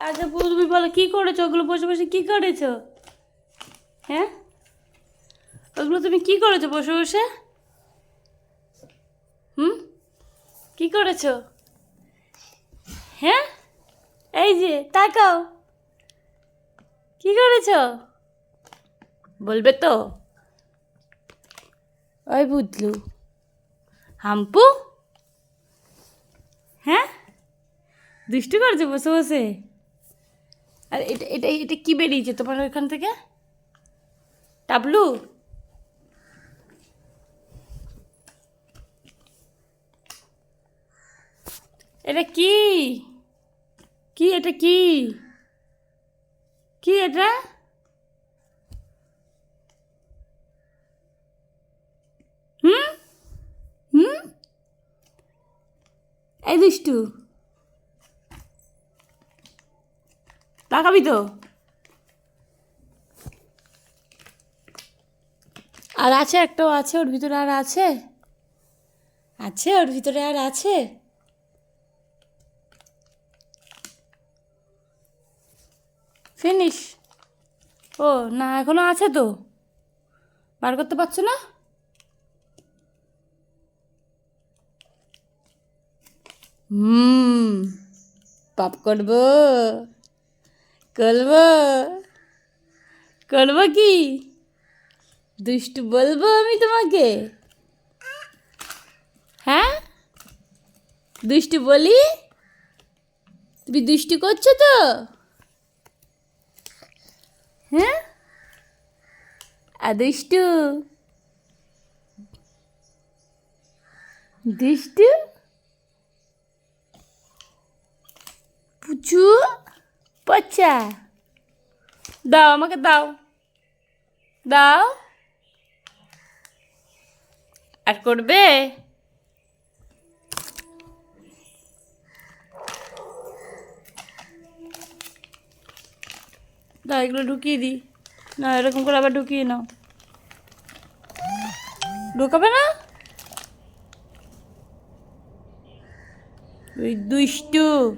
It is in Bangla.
আচ্ছা তুমি বলো, কি করেছ? ওগুলো বসে বসে কি করেছ? হ্যাঁ? ওগুলো তুমি কি করেছ বসে বসে? হুম? কি করেছ? হ্যাঁ? এই যে, তাকাও। কি করেছ? বলবে তো। ওই বুঝলু হাম্পু? হ্যাঁ? দুষ্টু করেছ বসে বসে? আর এটা এটা এটা কি বেরিয়েছে তোমার ওইখান থেকে? টাবলু এটা কি? কি এটা কি? কি এটা? হুম? হুম? এই দুষ্টু। তাকাবি তো? আর আছে একটাও আছে, ওর ভিতরে আর আছে? আছে, ওর ভিতরে আর আছে? ফিনিশ। ও, না, এখনও আছে তো? বার করতে পারছ না? হুম পাপ করব করব করব কি? দুষ্টু বলব আমি তোমাকে? হ্যাঁ? দুষ্টু বলি? তুমি দুষ্টু করছ তো? হ্যাঁ? আর দুষ্টু? দুষ্টু? পুচু? পচা। দাও, আমাকে দাও। দাও। আর করবে? দাও, এগুলো ঢুকিয়ে দিই। না এরকম করে আবার ঢুকিয়ে নাও। ঢুকাবে না? ওই দুষ্টু।